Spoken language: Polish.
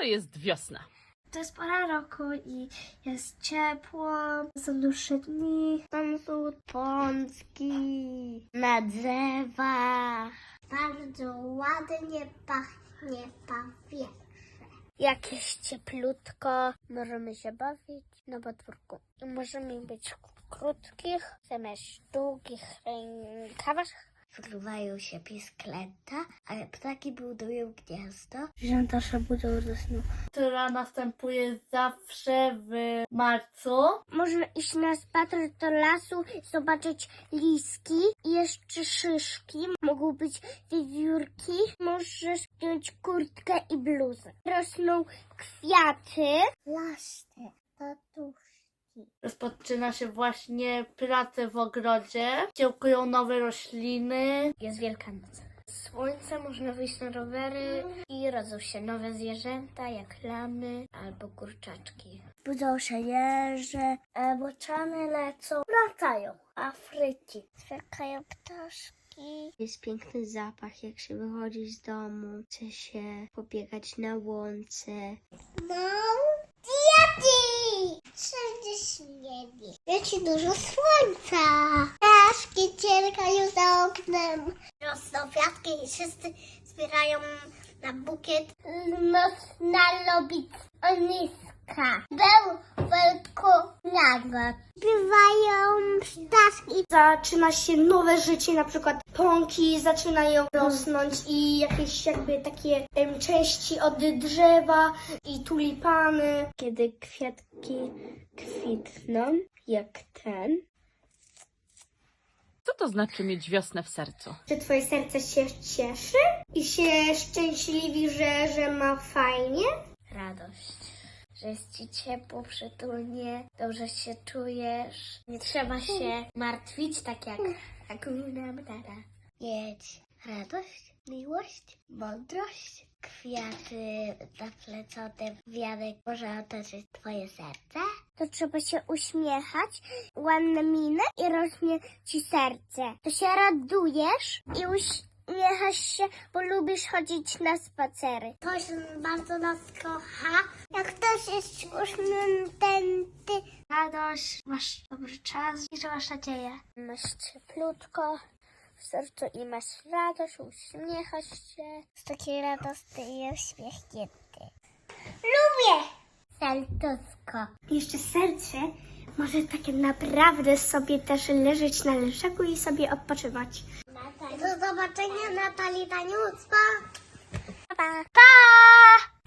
to jest wiosna? To jest pora roku i jest ciepło, są dłuższe dni. Tam są pączki na drzewach. Bardzo ładnie pachnie powietrze. Jakieś cieplutko, możemy się bawić na podwórku. Możemy być krótkich, zamiast długich rękawach. Wygrywają się pisklęta, ale ptaki budują gniazdo. Zwierzęta się budzą ze snu. która następuje zawsze w marcu. Można iść na spacer do lasu zobaczyć liski i jeszcze szyszki. Mogą być wiewiórki. Możesz wziąć kurtkę i bluzę. Rosną kwiaty. Lasy, tatuszki. Rozpoczyna się właśnie prace w ogrodzie. Kiełkują nowe rośliny. Jest Wielkanoc. Słońce, można wyjść na rowery i rodzą się nowe zwierzęta, jak lamy albo kurczaczki. Budzą się jeże, e, boczany lecą, latają. Afryki. Zwierkają ptaszki. Jest piękny zapach, jak się wychodzi z domu. Chce się pobiegać na łące. No, diety! Śniegi. Leci dużo słońca. Ptaszki cielkają za oknem. Rosną kwiatki i wszyscy zbierają na bukiet noc na lobic oniska. Był wielko nagład. Śpiewają ptaszki. Zaczyna się nowe życie, na przykład pąki zaczynają rosnąć i jakieś jakby takie em, części od drzewa i tulipany. Kiedy kwiatki kwitną, jak ten, Co to znaczy mieć wiosnę w sercu? że twoje serce się cieszy i się szczęśliwi, że, że ma fajnie. Radość, że jest ci ciepło, przytulnie, dobrze się czujesz. Nie trzeba się martwić tak jak Hakuna Matata. Mieć radość, miłość, mądrość, kwiaty zaplecone w wianek może otoczyć twoje serce. To trzeba się uśmiechać, ładne miny i rośnie ci serce. To się radujesz i uśmiechasz się, bo lubisz chodzić na spacery. Ktoś bardzo nas kocha. Jak ktoś jest uśmiechnięty. Radość, masz dobry czas i że masz nadzieję. Masz cieplutko w sercu i masz radość, uśmiechasz się. Jest taki radosny i uśmiechnięty. Lubię serduszko. Jeszcze serce może takie naprawdę sobie też leżeć na leżaku i sobie odpoczywać. Zobaczenia Natalii Daniucka. Pa! Pa!